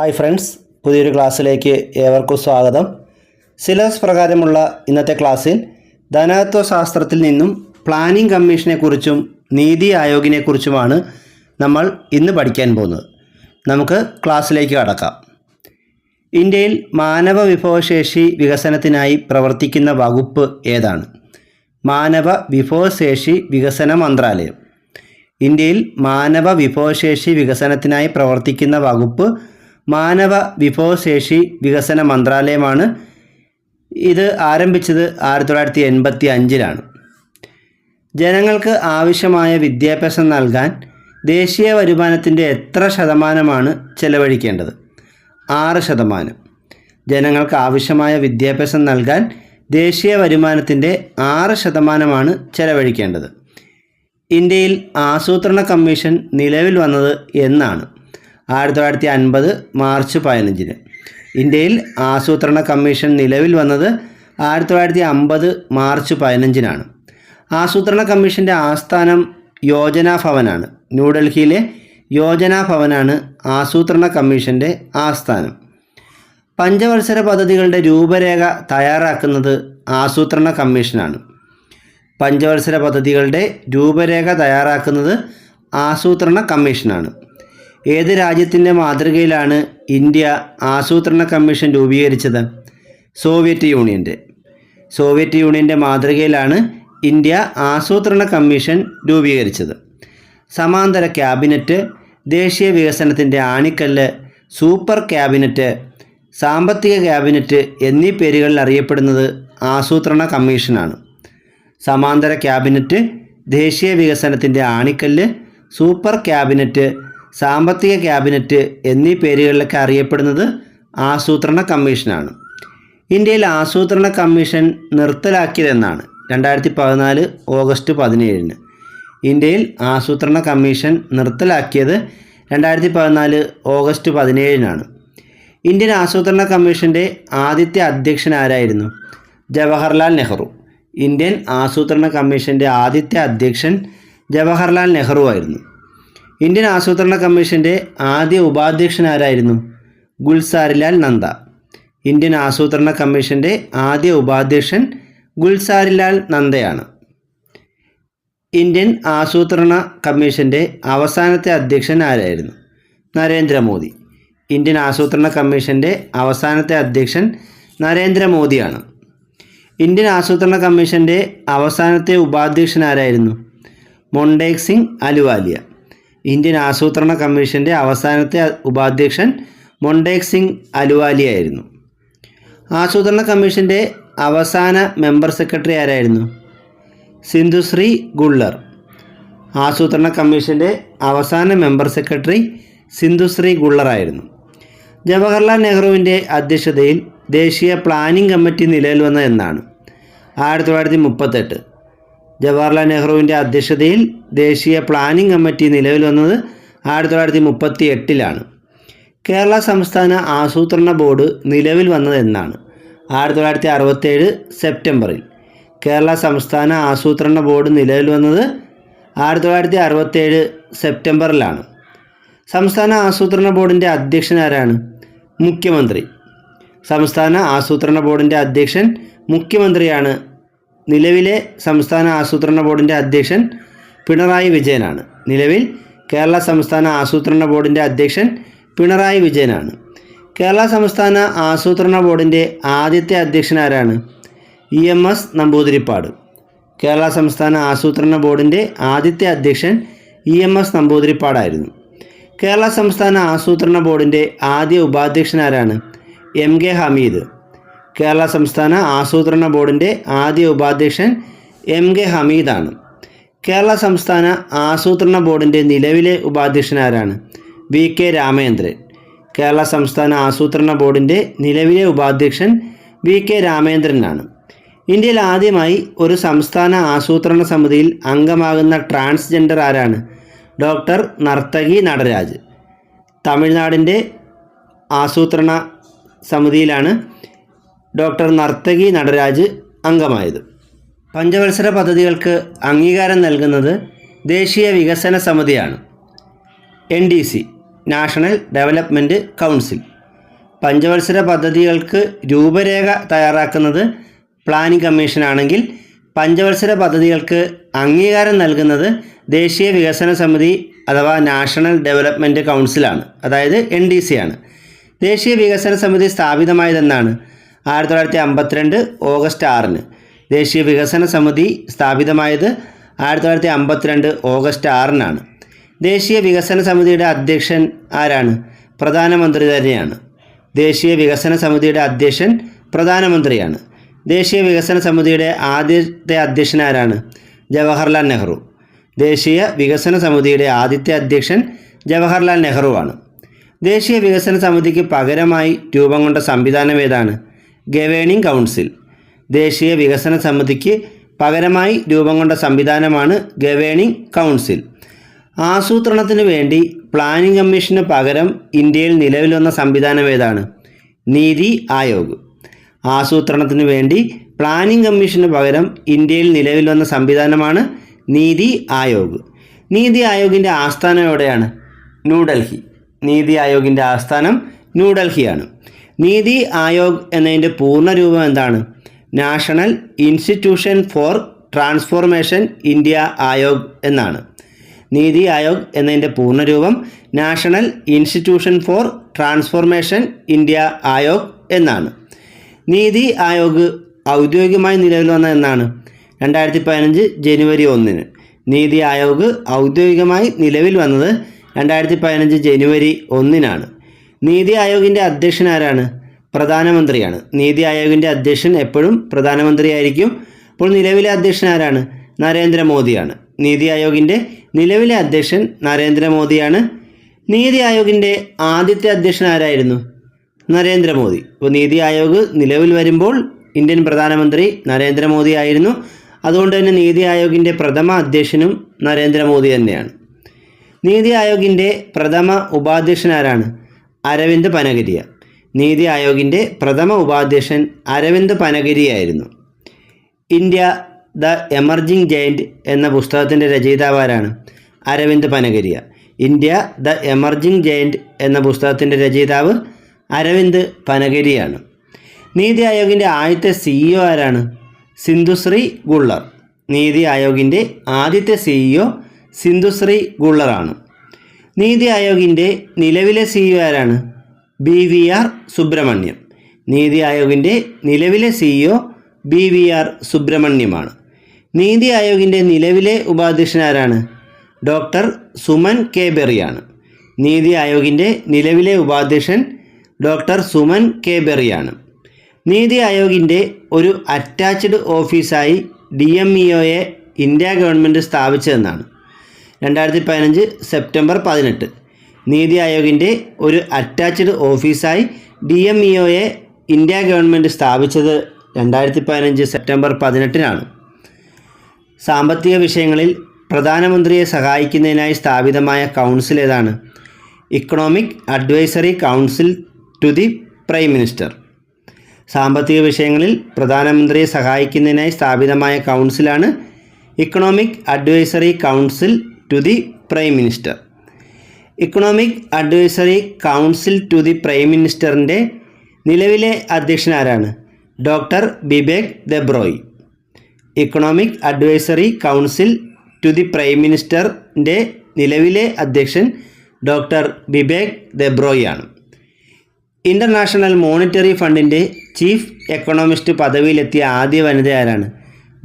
Hi friends പുതിയൊരു ക്ലാസ്സിലേക്ക് ഏവർക്കും സ്വാഗതം. സിലബസ് പ്രകാരമുള്ള ഇന്നത്തെ ക്ലാസ്സിൽ ധനകത്വ ശാസ്ത്രത്തിൽ നിന്നും പ്ലാനിംഗ് കമ്മീഷനെക്കുറിച്ചും നീതി ആയോഗിനെക്കുറിച്ചുമാണ് നമ്മൾ ഇന്ന് പഠിക്കാൻ പോകുന്നത്. നമുക്ക് ക്ലാസ്സിലേക്ക് കടക്കാം. ഇന്ത്യയിൽ മാനവ വിഭവശേഷി വികസനത്തിനായി പ്രവർത്തിക്കുന്ന വകുപ്പ് ഏതാണ്? മാനവ വിഭവശേഷി വികസന മന്ത്രാലയം. ഇന്ത്യയിൽ മാനവ വിഭവശേഷി വികസനത്തിനായി പ്രവർത്തിക്കുന്ന വകുപ്പ് മാനവ വിഭവശേഷി വികസന മന്ത്രാലയമാണ്. ഇത് ആരംഭിച്ചത് ആയിരത്തി തൊള്ളായിരത്തി എൺപത്തി അഞ്ചിലാണ് ജനങ്ങൾക്ക് ആവശ്യമായ വിദ്യാഭ്യാസം നൽകാൻ ദേശീയ വരുമാനത്തിന്റെ എത്ര ശതമാനമാണ് ചെലവഴിക്കേണ്ടത്? ആറ് ശതമാനം. ജനങ്ങൾക്ക് ആവശ്യമായ വിദ്യാഭ്യാസം നൽകാൻ ദേശീയ വരുമാനത്തിന്റെ ആറ് ശതമാനമാണ് ചെലവഴിക്കേണ്ടത്. ഇന്ത്യയിൽ ആസൂത്രണ കമ്മീഷൻ നിലവിൽ വന്നത് എന്നാണ്. ആയിരത്തി തൊള്ളായിരത്തി അൻപത് മാർച്ച് പതിനഞ്ചിന്. ഇന്ത്യയിൽ ആസൂത്രണ കമ്മീഷൻ നിലവിൽ വന്നത് ആയിരത്തി തൊള്ളായിരത്തി അമ്പത് മാർച്ച് പതിനഞ്ചിനാണ്. ആസൂത്രണ കമ്മീഷന്റെ ആസ്ഥാനം യോജനാ ഭവനാണ്. ന്യൂഡൽഹിയിലെ യോജനാ ഭവനാണ് ആസൂത്രണ കമ്മീഷന്റെ ആസ്ഥാനം. പഞ്ചവത്സര പദ്ധതികളുടെ രൂപരേഖ തയ്യാറാക്കുന്നത് ആസൂത്രണ കമ്മീഷനാണ്. പഞ്ചവത്സര പദ്ധതികളുടെ രൂപരേഖ തയ്യാറാക്കുന്നത് ആസൂത്രണ കമ്മീഷനാണ്. ഏത് രാജ്യത്തിന്റെ മാതൃകയിലാണ് ഇന്ത്യ ആസൂത്രണ കമ്മീഷൻ രൂപീകരിച്ചത്? സോവിയറ്റ് യൂണിയന്റെ. സോവിയറ്റ് യൂണിയന്റെ മാതൃകയിലാണ് ഇന്ത്യ ആസൂത്രണ കമ്മീഷൻ രൂപീകരിച്ചത്. സമാന്തര ക്യാബിനറ്റ് ദേശീയ വികസനത്തിന്റെ ആണിക്കല്ല് സൂപ്പർ ക്യാബിനറ്റ് സാമ്പത്തിക ക്യാബിനറ്റ് എന്നീ പേരുകളിൽ അറിയപ്പെടുന്നത് ആസൂത്രണ കമ്മീഷനാണ്. സമാന്തര ക്യാബിനറ്റ് ദേശീയ വികസനത്തിന്റെ ആണിക്കല്ല് സൂപ്പർ ക്യാബിനറ്റ് സാമ്പത്തിക ക്യാബിനറ്റ് എന്നീ പേരുകളിലൊക്കെ അറിയപ്പെടുന്നത് ആസൂത്രണ കമ്മീഷനാണ്. ഇന്ത്യയിൽ ആസൂത്രണ കമ്മീഷൻ നിർത്തലാക്കിയതെന്നാണ് രണ്ടായിരത്തി പതിനാല് ഓഗസ്റ്റ് പതിനേഴിന്. ഇന്ത്യയിൽ ആസൂത്രണ കമ്മീഷൻ നിർത്തലാക്കിയത് രണ്ടായിരത്തി പതിനാല് ഓഗസ്റ്റ് പതിനേഴിനാണ്. ഇന്ത്യൻ ആസൂത്രണ കമ്മീഷന്റെ ആദ്യത്തെ അധ്യക്ഷൻ ആരായിരുന്നു? ജവഹർലാൽ നെഹ്റു. ഇന്ത്യൻ ആസൂത്രണ കമ്മീഷന്റെ ആദ്യത്തെ അധ്യക്ഷൻ ജവഹർലാൽ നെഹ്റു ആയിരുന്നു. ഇന്ത്യൻ ആസൂത്രണ കമ്മീഷന്റെ ആദ്യ ഉപാധ്യക്ഷൻ ആരായിരുന്നു? ഗുൽസാരിലാൽ നന്ദ. ഇന്ത്യൻ ആസൂത്രണ കമ്മീഷന്റെ ആദ്യ ഉപാധ്യക്ഷൻ ഗുൽസാരിലാൽ നന്ദയാണ്. ഇന്ത്യൻ ആസൂത്രണ കമ്മീഷന്റെ അവസാനത്തെ അധ്യക്ഷൻ ആരായിരുന്നു? നരേന്ദ്രമോദി. ഇന്ത്യൻ ആസൂത്രണ കമ്മീഷന്റെ അവസാനത്തെ അധ്യക്ഷൻ നരേന്ദ്രമോദിയാണ്. ഇന്ത്യൻ ആസൂത്രണ കമ്മീഷന്റെ അവസാനത്തെ ഉപാധ്യക്ഷൻ ആരായിരുന്നു? മൊണ്ടേക് സിംഗ് അലുവാലിയ. ഇന്ത്യൻ ആസൂത്രണ കമ്മീഷന്റെ അവസാനത്തെ ഉപാധ്യക്ഷൻ മൊണ്ടേക് സിംഗ് അലുവാലിയായിരുന്നു ആസൂത്രണ കമ്മീഷന്റെ അവസാന മെമ്പർ സെക്രട്ടറി ആരായിരുന്നു? സിന്ധുശ്രീ ഗുള്ളർ. ആസൂത്രണ കമ്മീഷന്റെ അവസാന മെമ്പർ സെക്രട്ടറി സിന്ധുശ്രീ ഗുള്ളറായിരുന്നു ജവഹർലാൽ നെഹ്റുവിന്റെ അധ്യക്ഷതയിൽ ദേശീയ പ്ലാനിംഗ് കമ്മിറ്റി നിലവിൽ വന്ന എന്നാണ്. ആയിരത്തി തൊള്ളായിരത്തി മുപ്പത്തെട്ട്. ജവഹർലാൽ നെഹ്റുവിന്റെ അധ്യക്ഷതയിൽ ദേശീയ പ്ലാനിംഗ് കമ്മിറ്റി നിലവിൽ വന്നത് ആയിരത്തി തൊള്ളായിരത്തി മുപ്പത്തി എട്ടിലാണ് കേരള സംസ്ഥാന ആസൂത്രണ ബോർഡ് നിലവിൽ വന്നത് എന്നാണ് ആയിരത്തി തൊള്ളായിരത്തി അറുപത്തേഴ് സെപ്റ്റംബറിൽ. കേരള സംസ്ഥാന ആസൂത്രണ ബോർഡ് നിലവിൽ വന്നത് ആയിരത്തി തൊള്ളായിരത്തി അറുപത്തേഴ് സെപ്റ്റംബറിലാണ്. സംസ്ഥാന ആസൂത്രണ ബോർഡിന്റെ അധ്യക്ഷൻ ആരാണ്? മുഖ്യമന്ത്രി. സംസ്ഥാന ആസൂത്രണ ബോർഡിന്റെ അധ്യക്ഷൻ മുഖ്യമന്ത്രിയാണ് നിലവിലെ സംസ്ഥാന ആസൂത്രണ ബോർഡിന്റെ അധ്യക്ഷൻ പിണറായി വിജയനാണ്. നിലവിൽ കേരള സംസ്ഥാന ആസൂത്രണ ബോർഡിന്റെ അധ്യക്ഷൻ പിണറായി വിജയനാണ്. കേരള സംസ്ഥാന ആസൂത്രണ ബോർഡിന്റെ ആദ്യത്തെ അധ്യക്ഷൻ ആരാണ്? E M S Namboodiripad. Kerala സംസ്ഥാന ആസൂത്രണ ബോർഡിന്റെ ആദ്യത്തെ അധ്യക്ഷൻ ഇ എം എസ് നമ്പൂതിരിപ്പാടായിരുന്നു. കേരള സംസ്ഥാന ആസൂത്രണ ബോർഡിന്റെ ആദ്യ ഉപാധ്യക്ഷൻ ആരാണ്? M K Hameed. കേരള സംസ്ഥാന ആസൂത്രണ ബോർഡിന്റെ ആദ്യ ഉപാധ്യക്ഷൻ എം കെ ഹമീദാണ്. കേരള സംസ്ഥാന ആസൂത്രണ ബോർഡിന്റെ നിലവിലെ ഉപാധ്യക്ഷൻ ആരാണ്? വി കെ രാമേന്ദ്രൻ കേരള സംസ്ഥാന ആസൂത്രണ ബോർഡിന്റെ നിലവിലെ ഉപാധ്യക്ഷൻ വി കെ രാമേന്ദ്രനാണ് ഇന്ത്യയിൽ ആദ്യമായി ഒരു സംസ്ഥാന ആസൂത്രണ സമിതിയിൽ അംഗമാകുന്ന ട്രാൻസ്ജെൻഡർ ആരാണ്? ഡോക്ടർ നർത്തകി നടരാജ്. തമിഴ്നാടിന്റെ ആസൂത്രണ സമിതിയിലാണ് ഡോക്ടർ നർത്തകി നടരാജ് അംഗമായത്. പഞ്ചവത്സര പദ്ധതികൾക്ക് അംഗീകാരം നൽകുന്നത് ദേശീയ വികസന സമിതിയാണ്. N D C national development council. പഞ്ചവത്സര പദ്ധതികൾക്ക് രൂപരേഖ തയ്യാറാക്കുന്നത് പ്ലാനിംഗ് കമ്മീഷനാണെങ്കിൽ പഞ്ചവത്സര പദ്ധതികൾക്ക് അംഗീകാരം നൽകുന്നത് ദേശീയ വികസന സമിതി അഥവാ നാഷണൽ ഡെവലപ്മെന്റ് കൗൺസിലാണ് അതായത് എൻ ഡി സി ആണ്. ദേശീയ വികസന സമിതി സ്ഥാപിതമായതെന്നാണ് ആയിരത്തി തൊള്ളായിരത്തി അമ്പത്തിരണ്ട് ഓഗസ്റ്റ് ആറിന്. ദേശീയ വികസന സമിതി സ്ഥാപിതമായത് ആയിരത്തി തൊള്ളായിരത്തി അമ്പത്തിരണ്ട് ഓഗസ്റ്റ് ആറിനാണ്. ദേശീയ വികസന സമിതിയുടെ അധ്യക്ഷൻ ആരാണ്? പ്രധാനമന്ത്രി തന്നെയാണ്. ദേശീയ വികസന സമിതിയുടെ അധ്യക്ഷൻ പ്രധാനമന്ത്രിയാണ്. ദേശീയ വികസന സമിതിയുടെ ആദ്യത്തെ അധ്യക്ഷൻ ആരാണ്? ജവഹർലാൽ നെഹ്റു. ദേശീയ വികസന സമിതിയുടെ ആദ്യത്തെ അധ്യക്ഷൻ ജവഹർലാൽ നെഹ്റുവാണ്. ദേശീയ വികസന സമിതിക്ക് പകരമായി രൂപം കൊണ്ട സംവിധാനം ഏതാണ്? Governing council. ദേശീയ വികസന സമിതിക്ക് പകരമായി രൂപം കൊണ്ട സംവിധാനമാണ് ഗവേണിംഗ് കൗൺസിൽ. ആസൂത്രണത്തിന് വേണ്ടി പ്ലാനിംഗ് കമ്മീഷന് പകരം ഇന്ത്യയിൽ നിലവിൽ വന്ന സംവിധാനം ഏതാണ്? നീതി ആയോഗ്. ആസൂത്രണത്തിന് വേണ്ടി പ്ലാനിംഗ് കമ്മീഷന് പകരം ഇന്ത്യയിൽ നിലവിൽ വന്ന സംവിധാനമാണ് നീതി ആയോഗ്. നീതി ആയോഗിന്റെ ആസ്ഥാനം എവിടെയാണ്? ന്യൂഡൽഹി. നീതി ആയോഗിന്റെ ആസ്ഥാനം ന്യൂഡൽഹിയാണ്. നീതി ആയോഗ് എന്നതിന്റെ പൂർണരൂപം എന്താണ്? National institution for transformation India Aayog എന്നാണ്. നീതി ആയോഗ് എന്നതിന്റെ പൂർണരൂപം national institution for transformation India Aayog എന്നാണ്. നീതി ആയോഗ് ഔദ്യോഗികമായി നിലവിൽ വന്ന എന്നാണ്. രണ്ടായിരത്തി പതിനഞ്ച് ജനുവരി ഒന്നിന്. നീതി ആയോഗ് ഔദ്യോഗികമായി നിലവിൽ വന്നത് രണ്ടായിരത്തി പതിനഞ്ച് ജനുവരി ഒന്നിനാണ്. നീതി ആയോഗിന്റെ അധ്യക്ഷൻ ആരാണ്? പ്രധാനമന്ത്രിയാണ്. നീതി ആയോഗിന്റെ അധ്യക്ഷൻ എപ്പോഴും പ്രധാനമന്ത്രിയായിരിക്കും. അപ്പോൾ നിലവിലെ അധ്യക്ഷൻ ആരാണ്? നരേന്ദ്രമോദിയാണ്. നീതി ആയോഗിന്റെ നിലവിലെ അധ്യക്ഷൻ നരേന്ദ്രമോദിയാണ്. നീതി ആയോഗിന്റെ ആദ്യത്തെ അധ്യക്ഷൻ ആരായിരുന്നു? നരേന്ദ്രമോദി. ഇപ്പോൾ നീതി ആയോഗ് നിലവിൽ വരുമ്പോൾ ഇന്ത്യൻ പ്രധാനമന്ത്രി നരേന്ദ്രമോദി ആയിരുന്നു. അതുകൊണ്ട് തന്നെ നീതി ആയോഗിന്റെ പ്രഥമ അധ്യക്ഷനും നരേന്ദ്രമോദി തന്നെയാണ്. നീതി ആയോഗിന്റെ പ്രഥമ ഉപാധ്യക്ഷൻ ആരാണ്? അരവിന്ദ് പനഗരിയ. നീതി ആയോഗിന്റെ പ്രഥമ ഉപാധ്യക്ഷൻ അരവിന്ദ് പനഗരിയായിരുന്നു. ഇന്ത്യ ദ എമർജിംഗ് ജയന്റ് എന്ന പുസ്തകത്തിന്റെ രചയിതാവാരാണ് Arvind Panagariya. India the emerging giant എന്ന പുസ്തകത്തിന്റെ രചയിതാവ് അരവിന്ദ് പനഗരിയാണ്. നീതി ആയോഗിന്റെ ആദ്യത്തെ സിഇഒ ആരാണ്? സിന്ധുശ്രീ ഗുള്ളർ. നീതി ആയോഗിന്റെ ആദ്യത്തെ സിഇഒ സിന്ധുശ്രീ ഗുള്ളറാണ്. നീതി ആയോഗിന്റെ നിലവിലെ സി സിഇഒ ആരാണ്? B V R Subrahmanyam. NITI ആയോഗിന്റെ നിലവിലെ സിഇഒ ബി വി ആർ സുബ്രഹ്മണ്യമാണ്. നീതി ആയോഗിന്റെ നിലവിലെ ഉപാധ്യക്ഷൻ ആരാണ്? ഡോക്ടർ സുമൻ കെ ബെറിയാണ്. നീതി ആയോഗിന്റെ നിലവിലെ ഉപാധ്യക്ഷൻ ഡോക്ടർ സുമൻ കെ ബെറിയാണ്. നീതി ആയോഗിന്റെ ഒരു അറ്റാച്ച്ഡ് ഓഫീസായി ഡി എം ഇ ഒയെ ഇന്ത്യ ഗവൺമെന്റ് സ്ഥാപിച്ചതെന്നാണ്. രണ്ടായിരത്തി പതിനഞ്ച് സെപ്റ്റംബർ പതിനെട്ട്. നീതി ആയോഗിന്റെ ഒരു അറ്റാച്ച്ഡ് ഓഫീസായി ഡി എം ഇ ഒയെ ഇന്ത്യ ഗവൺമെന്റ് സ്ഥാപിച്ചത് രണ്ടായിരത്തി പതിനഞ്ച് സെപ്റ്റംബർ പതിനെട്ടിനാണ്. സാമ്പത്തിക വിഷയങ്ങളിൽ പ്രധാനമന്ത്രിയെ സഹായിക്കുന്നതിനായി സ്ഥാപിതമായ കൗൺസിൽ ഏതാണ്? Economic advisory council to the prime minister. സാമ്പത്തിക വിഷയങ്ങളിൽ പ്രധാനമന്ത്രിയെ സഹായിക്കുന്നതിനായി സ്ഥാപിതമായ കൗൺസിലാണ് economic advisory council to the prime minister economic advisory council to the prime മിനിസ്റ്ററിന്റെ നിലവിലെ അധ്യക്ഷൻ ആരാണ്? Doctor Bibek Debroy economic advisory council to the prime മിനിസ്റ്ററിന്റെ നിലവിലെ അധ്യക്ഷൻ ഡോക്ടർ ബിബേക് ദെബ്രോയ് ആണ്. ഇന്റർനാഷണൽ മോണിറ്ററി ഫണ്ടിന്റെ ചീഫ് എക്കണോമിസ്റ്റ് പദവിയിലെത്തിയ ആദ്യ വനിത ആരാണ്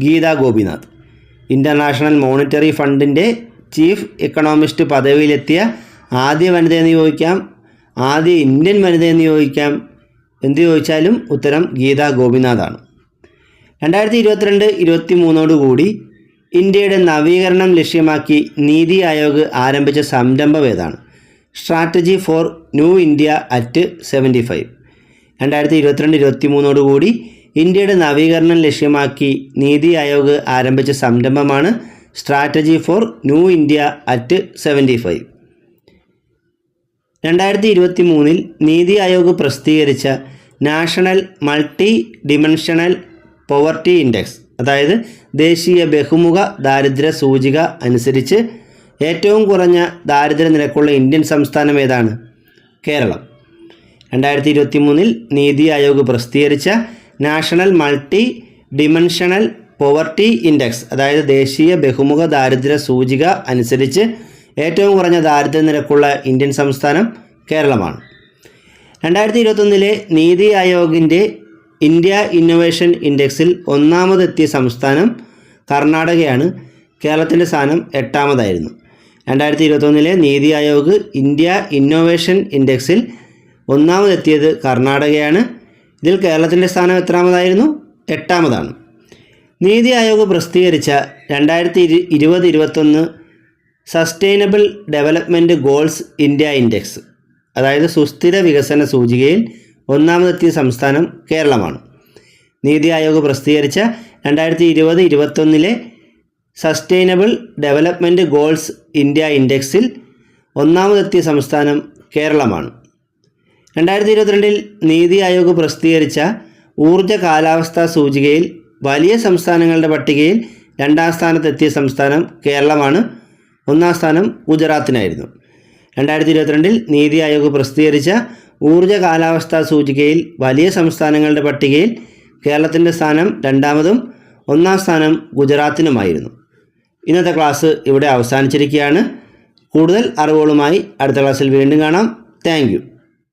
ഗീത ഗോപിനാഥ്. ഇന്റർനാഷണൽ മോണിറ്ററി ഫണ്ടിന്റെ ചീഫ് എക്കണോമിസ്റ്റ് പദവിയിലെത്തിയ ആദ്യ വനിതയെന്ന് ചോദിക്കാം. ആദ്യ ഇന്ത്യൻ വനിതയെന്ന് ചോദിക്കാം. എന്ത് ചോദിച്ചാലും ഉത്തരം ഗീത ഗോപിനാഥാണ്. രണ്ടായിരത്തി ഇരുപത്തിരണ്ട് ഇരുപത്തി മൂന്നോടുകൂടി ഇന്ത്യയുടെ നവീകരണം ലക്ഷ്യമാക്കി നീതി ആയോഗ് ആരംഭിച്ച സംരംഭം ഏതാണ്? Strategy for new India at seventy five രണ്ടായിരത്തി ഇരുപത്തിരണ്ട് ഇരുപത്തി മൂന്നോടുകൂടി ഇന്ത്യയുടെ നവീകരണം ലക്ഷ്യമാക്കി നീതി ആയോഗ് ആരംഭിച്ച സംരംഭമാണ് strategy for new India at seventy five രണ്ടായിരത്തി ഇരുപത്തി മൂന്നിൽ നീതി ആയോഗ് പ്രസിദ്ധീകരിച്ച national multi dimensional poverty index അതായത് ദേശീയ ബഹുമുഖ ദാരിദ്ര്യ സൂചിക അനുസരിച്ച് ഏറ്റവും കുറഞ്ഞ ദാരിദ്ര്യ നിരക്കുള്ള ഇന്ത്യൻ സംസ്ഥാനം ഏതാണ്? കേരളം. രണ്ടായിരത്തി ഇരുപത്തി മൂന്നിൽ നീതി ആയോഗ് പ്രസിദ്ധീകരിച്ച national multi dimensional poverty index അതായത് ദേശീയ ബഹുമുഖ ദാരിദ്ര്യ സൂചിക അനുസരിച്ച് ഏറ്റവും കുറഞ്ഞ ദാരിദ്ര്യ നിരക്കുള്ള ഇന്ത്യൻ സംസ്ഥാനം കേരളമാണ്. രണ്ടായിരത്തി ഇരുപത്തൊന്നിലെ നീതി ആയോഗിന്റെ ഇന്ത്യ ഇന്നൊവേഷൻ ഇൻഡെക്സിൽ ഒന്നാമതെത്തിയ സംസ്ഥാനം കർണാടകയാണ്. കേരളത്തിന്റെ സ്ഥാനം എട്ടാമതായിരുന്നു. രണ്ടായിരത്തി ഇരുപത്തൊന്നിലെ നീതി ആയോഗ് ഇന്ത്യ ഇന്നൊവേഷൻ ഇൻഡെക്സിൽ ഒന്നാമതെത്തിയത് കർണാടകയാണ്. ഇതിൽ കേരളത്തിന്റെ സ്ഥാനം എത്രാമതായിരുന്നു? എട്ടാമതാണ്. നീതി ആയോഗ് പ്രസിദ്ധീകരിച്ച രണ്ടായിരത്തി ഇരു ഇരുപത് ഇരുപത്തൊന്ന് sustainable development goals India index അതായത് സുസ്ഥിര വികസന സൂചികയിൽ ഒന്നാമതെത്തിയ സംസ്ഥാനം കേരളമാണ്. നീതി ആയോഗ് പ്രസിദ്ധീകരിച്ച രണ്ടായിരത്തി ഇരുപത് ഇരുപത്തൊന്നിലെ സസ്റ്റൈനബിൾ ഡെവലപ്മെന്റ് ഗോൾസ് ഇന്ത്യ ഇൻഡെക്സിൽ ഒന്നാമതെത്തിയ സംസ്ഥാനം കേരളമാണ്. രണ്ടായിരത്തി ഇരുപത്തിരണ്ടിൽ നീതി ആയോഗ് പ്രസിദ്ധീകരിച്ച ഊർജ കാലാവസ്ഥാ സൂചികയിൽ വലിയ സംസ്ഥാനങ്ങളുടെ പട്ടികയിൽ രണ്ടാം സ്ഥാനത്തെത്തിയ സംസ്ഥാനം കേരളമാണ്. ഒന്നാം സ്ഥാനം ഗുജറാത്തിനായിരുന്നു. രണ്ടായിരത്തി ഇരുപത്തിരണ്ടിൽ നീതി ആയോഗ് പ്രസിദ്ധീകരിച്ച ഊർജ കാലാവസ്ഥാ സൂചികയിൽ വലിയ സംസ്ഥാനങ്ങളുടെ പട്ടികയിൽ കേരളത്തിന്റെ സ്ഥാനം രണ്ടാമതും ഒന്നാം സ്ഥാനം ഗുജറാത്തിനുമായിരുന്നു. ഇന്നത്തെ ക്ലാസ് ഇവിടെ അവസാനിച്ചിരിക്കുകയാണ്. കൂടുതൽ അറിവുകളുമായി അടുത്ത ക്ലാസ്സിൽ വീണ്ടും കാണാം. താങ്ക്